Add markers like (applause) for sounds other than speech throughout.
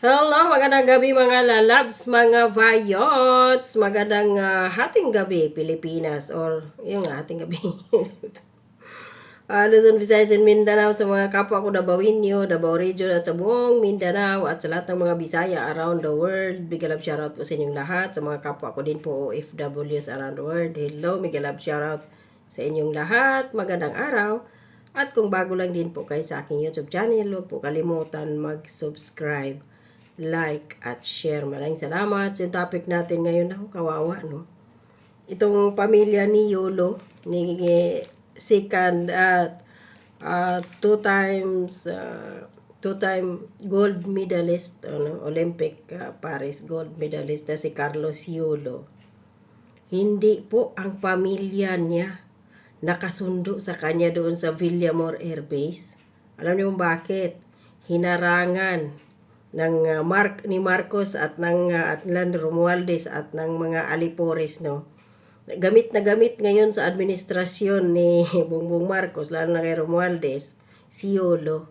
Hello, magandang gabi mga lalabs, mga vayots. Magandang ah, hating gabi, Pilipinas. Or, yung hating gabi. (laughs) Ah, Luzon, Visayas, and Mindanao sa mga kapwa ko Dabawinyo, Davao Region at sa buong Mindanao at sa lahat ng mga Bisaya around the world. Big shoutout po sa inyong lahat. Sa mga kapwa ko din po OFWs around the world. Hello, big shoutout sa inyong lahat. Magandang araw. At kung bago lang din po kayo sa aking YouTube channel, huwag po kalimutan mag-subscribe, like, at share. Maraming salamat. Yung topic natin ngayon, ako kawawa, no? Itong pamilya ni Yolo, ni second at uh, two times uh, two time gold medalist ano Olympic uh, Paris gold medalist na si Carlos Yolo hindi po ang pamilya niya nakasundo sa kanya doon sa Villamor Air Base. Alam niyo bakit? Hinarangan ng uh, Mark ni Marcos at ng uh, Atlan Romualdez at ng mga Alipores no. Gamit na gamit ngayon sa administrasyon ni (laughs) Bongbong Marcos lalo na kay Romualdez si Yolo.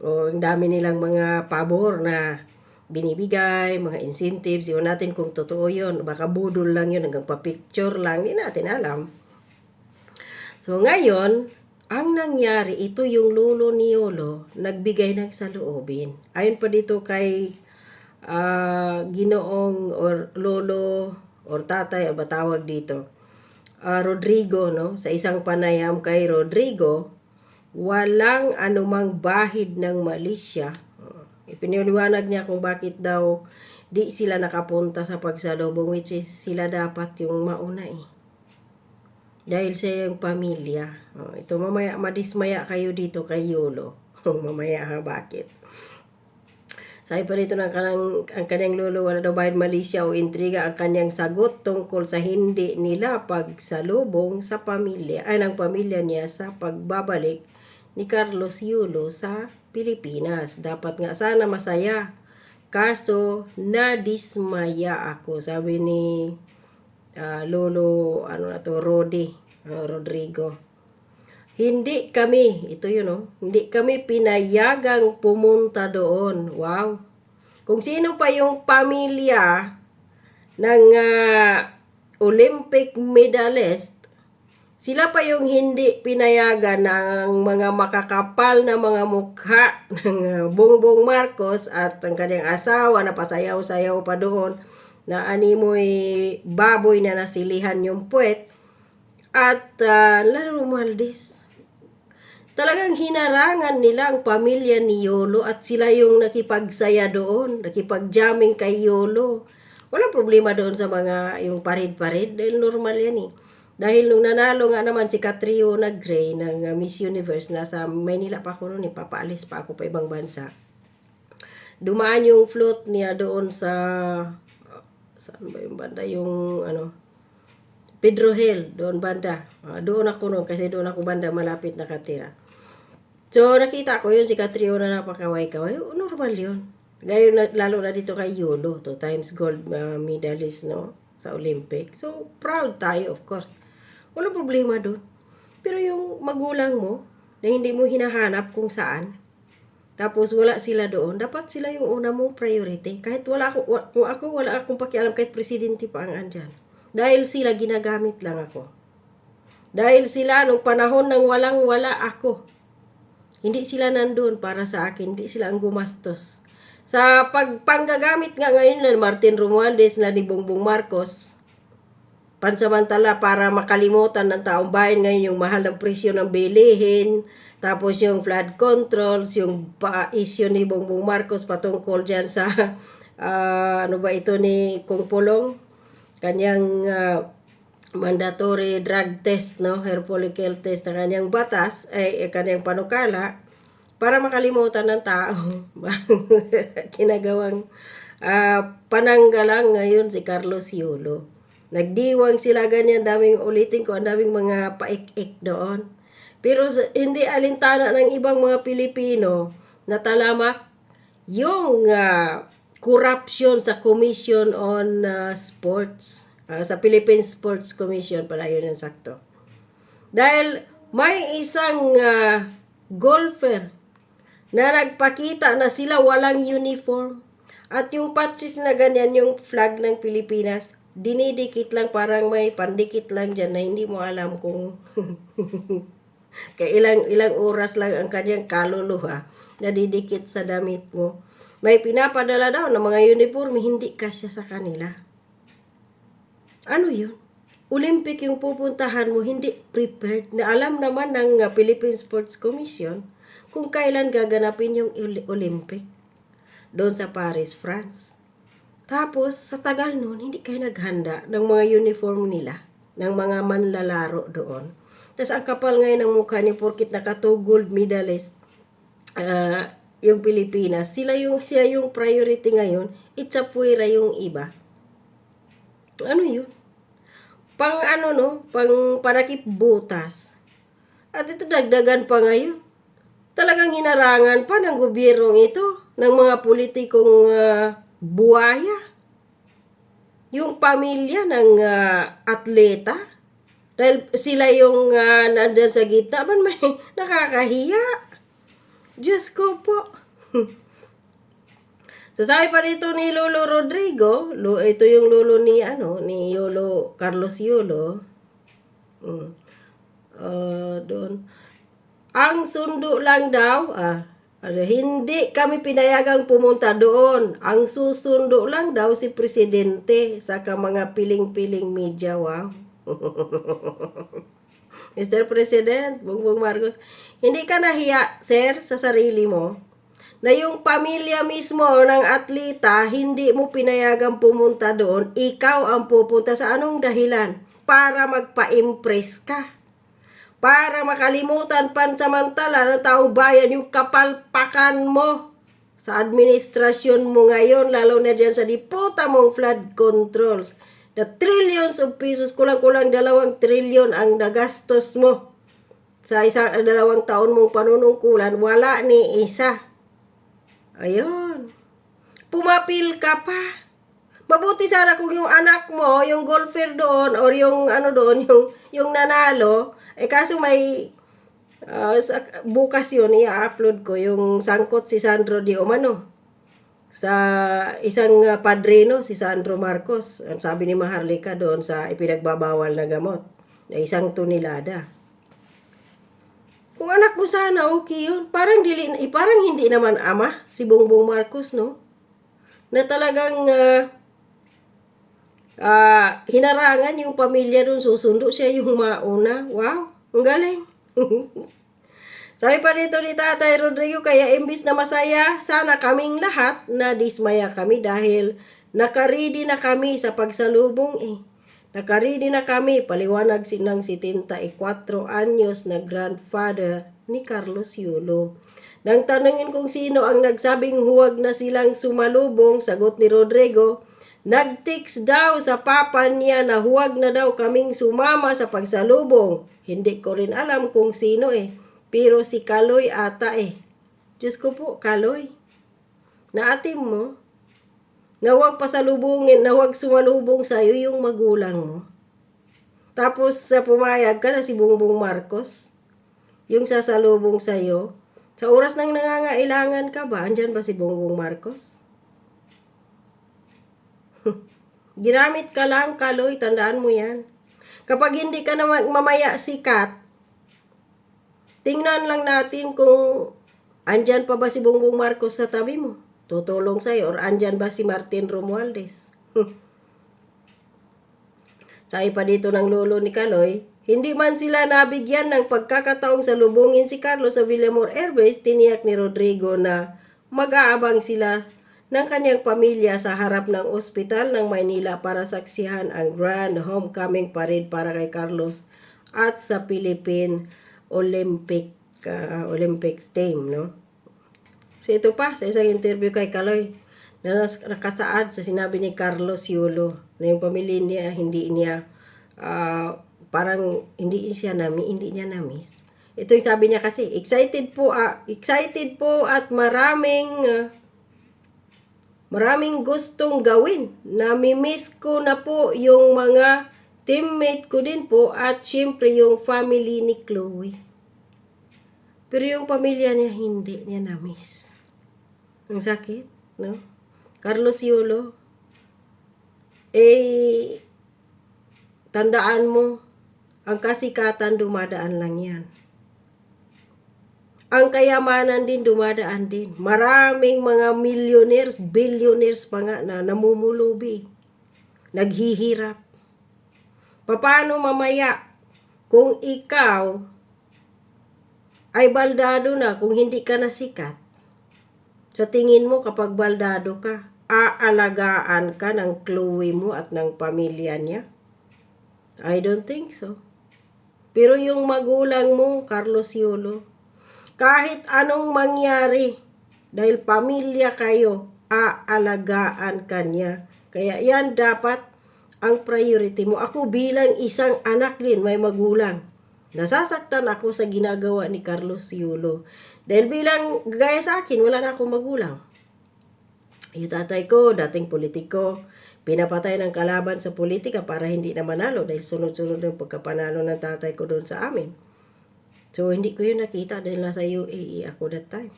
O ang dami nilang mga pabor na binibigay, mga incentives, iwan natin kung totoo yun. Baka budol lang yun, hanggang pa-picture lang, hindi natin alam. So ngayon, ang nangyari, ito yung lulo ni Yolo, nagbigay ng saloobin. Ayon pa dito kay ah, ginoong or lolo or tatay, o ba tawag dito, ah, Rodrigo, no? Sa isang panayam kay Rodrigo, walang anumang bahid ng Malaysia. Uh, ipiniliwanag niya kung bakit daw di sila nakapunta sa pagsalubong which is sila dapat yung mauna eh. Dahil sa iyong pamilya. Oh, ito mamaya madismaya kayo dito kay Yolo. (laughs) mamaya ha, bakit? Sabi pa rito ng kanang, ang kanyang lolo, wala daw bayad Malaysia o intriga ang kanyang sagot tungkol sa hindi nila pagsalubong sa pamilya, ay ng pamilya niya sa pagbabalik ni Carlos Yulo sa Pilipinas. Dapat nga sana masaya. Kaso, nadismaya ako. Sabi ni ah, Lolo, ano na to, Rodi, ah, Rodrigo. Hindi kami, ito yun oh, hindi kami pinayagang pumunta doon. Wow. Kung sino pa yung pamilya ng ah, Olympic medalist, sila pa yung hindi pinayagan ng mga makakapal na mga mukha (laughs) ng ah, Bongbong Marcos at ang kanyang asawa na pasayaw-sayaw pa doon na animoy baboy na nasilihan yung puwet at uh, Lalo Romualdez talagang hinarangan nila ang pamilya ni Yolo at sila yung nakipagsaya doon, nakipagjamming kay Yolo. Walang problema doon sa mga yung parid-parid dahil normal yan eh. Dahil nung nanalo nga naman si Catriona Gray ng uh, Miss Universe, nasa Manila pa ako noon, eh, papaalis pa ako pa ibang bansa. Dumaan yung float niya doon sa, saan ba yung banda, yung ano, Pedro Hill, doon banda. Ah, doon ako noon kasi doon ako banda malapit nakatira. So nakita ko yun si Catriona na napakaway-kaway. Oh, normal yun. Gayon na, lalo na dito kay Yolo, two times gold uh, medalist no sa Olympic. So proud tayo of course. Walang problema doon. Pero yung magulang mo na hindi mo hinahanap kung saan, tapos wala sila doon, dapat sila yung una mong priority. Kahit wala ako, kung ako wala akong pakialam, kahit presidente pa ang andyan. Dahil sila ginagamit lang ako. Dahil sila nung panahon ng walang wala ako. Hindi sila nandun para sa akin, hindi sila ang gumastos. Sa pagpanggagamit nga ngayon na Martin Romualdez na ni Bongbong Marcos, pansamantala para makalimutan ng taong bayan ngayon yung mahal ng presyo ng bilihin, tapos yung flood controls, yung pa-issue ni Bongbong Marcos patungkol dyan sa, (laughs) ah, ano ba ito ni Kung Pulong, kanyang ah, mandatory drug test, no, hair follicle test na kanyang batas, ay eh, kanyang panukala, para makalimutan ng tao. (laughs) Kinagawang ah, pananggalang ngayon si Carlos Yulo. Nagdiwang sila ganyan, daming ulitin ko, ang daming mga paik-ik doon. Pero hindi alintana ng ibang mga Pilipino na talamak yung ah, corruption sa Commission on ah, Sports. Ah, sa Philippine Sports Commission pala yun ang sakto. Dahil may isang ah, golfer na nagpakita na sila walang uniform. At yung patches na ganyan, yung flag ng Pilipinas, dinidikit lang parang may pandikit lang dyan na hindi mo alam kung (laughs) (laughs) kaya ilang, ilang oras lang ang kanyang kaluluha na didikit sa damit mo. May pinapadala daw ng mga uniforme, hindi kasya sa kanila. Ano yun? Olympic yung pupuntahan mo, hindi prepared. Na alam naman ng uh, Philippine Sports Commission kung kailan gaganapin yung Olympic doon sa Paris, France. Tapos, sa tagal noon, hindi kayo naghanda ng mga uniform nila, ng mga manlalaro doon. Tapos, ang kapal ngayon ng mukha ni Porkit naka two gold medalist, ah, yung Pilipinas, sila yung, siya yung priority ngayon, itsapuira yung iba. Ano yun? Pang ano no, pang parakip butas. At ito dagdagan pa ngayon. Talagang hinarangan pa ng gobyernong ito, ng mga politikong ah, buwaya. Yung pamilya ng ah, atleta. Dahil sila yung uh, nandun sa gitna, man may (laughs) nakakahiya. Diyos ko po. (laughs) So sabi pa dito ni Lolo Rodrigo, ito yung lolo ni ano, ni Yolo Carlos Yolo. Mm. Ah, doon. Ang sundo lang daw, ah, ano, hindi kami pinayagang pumunta doon. Ang susundo lang daw si Presidente sa mga piling-piling media. Wow. (laughs) Mr. President, Bongbong Marcos, hindi ka nahiya, sir, sa sarili mo? na yung pamilya mismo ng atleta, hindi mo pinayagang pumunta doon, ikaw ang pupunta sa anong dahilan? Para magpa-impress ka. Para makalimutan pansamantala ng taong bayan yung kapalpakan mo sa administrasyon mo ngayon, lalo na dyan sa diputa mong flood controls. The trillions of pesos, kulang-kulang dalawang trillion ang nagastos mo sa isang dalawang taon mong panunungkulan, wala ni isa. Ayun. Pumapil ka pa. Mabuti sana kung yung anak mo, yung golfer doon, or yung ano doon, (laughs) yung, yung nanalo, eh kaso may, sa, bukas yun, i-upload ko, yung sangkot si Sandro Di Omano sa isang uh, padrino, si Sandro Marcos. Ang sabi ni Maharlika doon sa ipinagbabawal na gamot, na isang tunilada. Kung anak mo sana, okay yun. Parang, dili, eh, parang hindi naman ama, si Bongbong Marcos, no? Na talagang ah, ah, hinarangan yung pamilya doon, susundo siya yung mauna. Wow, ang galing. (laughs) Sabi pa dito ni Tatay Rodrigo, kaya imbis na masaya, sana kaming lahat na dismaya kami dahil nakaridi na kami sa pagsalubong eh. Nakaridi na kami, paliwanag sinang 74 anyos na grandfather ni Carlos Yulo. Nang tanungin kung sino ang nagsabing huwag na silang sumalubong, sagot ni Rodrigo, Nag-text daw sa papa niya na huwag na daw kaming sumama sa pagsalubong. Hindi ko rin alam kung sino eh. Pero si Kaloy ata eh. Diyos ko po, Kaloy. Naatim mo, na huwag pasalubungin, na huwag sumalubong sa iyo yung magulang mo. Tapos sa pumayag ka na si Bongbong Marcos, yung sasalubong sa iyo, sa oras nang nangangailangan ka ba, andyan ba si Bongbong Marcos? (laughs) Ginamit ka lang, Kaloy, tandaan mo yan. Kapag hindi ka na mamaya sikat, tingnan lang natin kung andyan pa ba si Bongbong Marcos sa tabi mo. Tutulong sa'yo. Or andyan ba si Martin Romualdez. (laughs) Sabi pa dito ng lolo ni Kaloy, hindi man sila nabigyan ng pagkakataong salubungin si Carlos sa Villamor Airways, tiniyak ni Rodrigo na mag-aabang sila ng kanyang pamilya sa harap ng ospital ng Maynila para saksihan ang Grand Homecoming Parade para kay Carlos at sa Philippine Olympic uh, Olympics team, no? So ito pa, sa isang interview kay Kaloy, na nakasaad sa sinabi ni Carlos Yulo na yung pamilya niya, hindi niya, ah, parang hindi siya nami, hindi niya namiss. Ito yung sabi niya kasi, excited po, ah, excited po at maraming, ah, maraming gustong gawin. Nami-miss ko na po yung mga teammate ko din po at syempre yung family ni Chloe. Pero yung pamilya niya hindi niya na-miss. Ang sakit, no? Carlos Yulo, eh, tandaan mo, ang kasikatan dumadaan lang yan. Ang kayamanan din dumadaan din. Maraming mga millionaires, billionaires pa nga na namumulubi. Naghihirap. Paano mamaya kung ikaw ay baldado na kung hindi ka na sikat? Sa tingin mo kapag baldado ka, aalagaan ka ng Chloe mo at ng pamilya niya? I don't think so. Pero yung magulang mo, Carlos Yulo, kahit anong mangyari, dahil pamilya kayo, aalagaan ka niya. Kaya yan dapat ang priority mo. Ako bilang isang anak din, may magulang. Nasasaktan ako sa ginagawa ni Carlos Yulo. Dahil bilang gaya sa akin, wala na akong magulang. Yung tatay ko, dating politiko, pinapatay ng kalaban sa politika para hindi na manalo dahil sunod-sunod yung pagkapanalo ng tatay ko doon sa amin. So, hindi ko yun nakita dahil nasa UAE ako that time.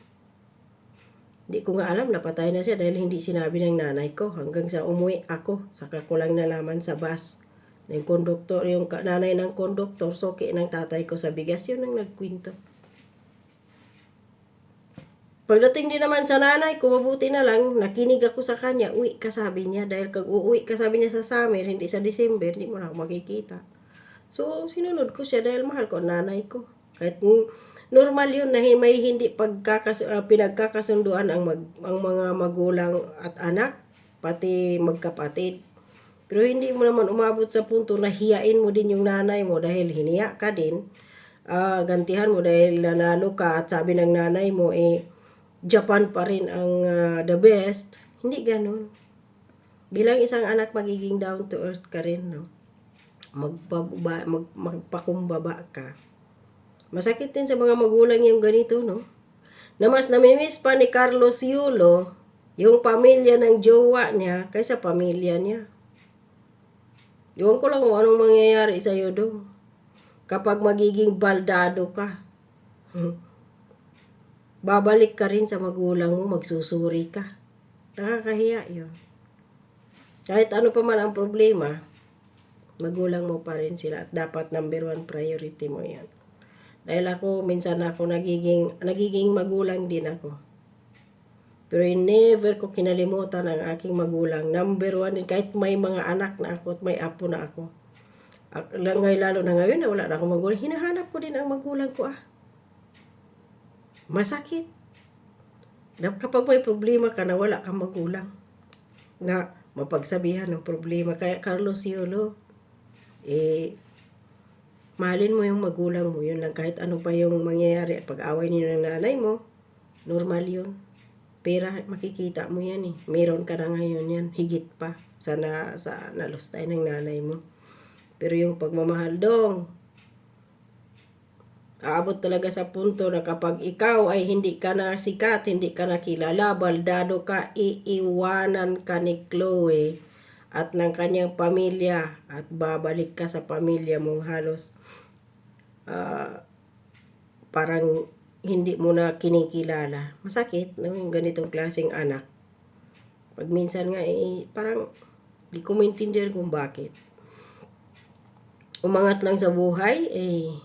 Hindi ko nga alam, napatay na siya dahil hindi sinabi ng nanay ko hanggang sa umuwi ako. Saka ko lang nalaman sa bus. Yung konduktor, yung nanay ng konduktor, soki ng tatay ko sa bigas, yun ang nagkwento. Pagdating din naman sa nanay ko, mabuti na lang, nakinig ako sa kanya, uwi ka niya, dahil kag uuwi ka niya sa summer, hindi sa December, hindi mo na ako makikita. So, sinunod ko siya dahil mahal ko nanay ko. Kahit normal yun na may hindi pagkakas, ah, pinagkakasunduan ang, mag, ang mga magulang at anak, pati magkapatid. Pero hindi mo naman umabot sa punto na hiyain mo din yung nanay mo dahil hiniya ka din. Ah, gantihan mo dahil nanalo ka at sabi ng nanay mo eh Japan pa rin ang ah, the best. Hindi ganun. Bilang isang anak magiging down to earth ka rin, no? Magpababa, mag, magpakumbaba ka. Masakit din sa mga magulang yung ganito, no? Na mas namimiss pa ni Carlos Yulo yung pamilya ng jowa niya kaysa pamilya niya. Iwan ko lang kung anong mangyayari sa'yo doon. Kapag magiging baldado ka. (laughs) Babalik ka rin sa magulang mo, magsusuri ka. Nakakahiya yun. Kahit ano pa man ang problema, magulang mo pa rin sila at dapat number one priority mo yan. Dahil ako, minsan ako nagiging, nagiging magulang din ako. Pero never ko kinalimutan ang aking magulang. Number one kahit may mga anak na ako at may apo na ako. Ak- Ngayon, lalo na ngayon na wala na akong magulang, hinahanap ko din ang magulang ko ah. Masakit. Kapag may problema ka na wala kang magulang, na mapagsabihan ng problema. Kaya Carlos Yolo, eh, mahalin mo yung magulang mo. Yun lang, kahit ano pa yung mangyayari. Pag-away niyo ng nanay mo, normal yun. Pera, makikita mo yan eh. Meron ka na ngayon yan. Higit pa. Sana sa nalustay ng nanay mo. Pero yung pagmamahal dong, aabot talaga sa punto na kapag ikaw ay hindi ka na sikat, hindi ka na kilala, baldado ka, iiwanan ka ni Chloe at ng kanyang pamilya at babalik ka sa pamilya mong halos ah, parang hindi mo na kinikilala. Masakit, no? Yung ganitong klaseng anak. Pag minsan nga, eh, parang di ko maintindihan kung bakit. Umangat lang sa buhay, eh,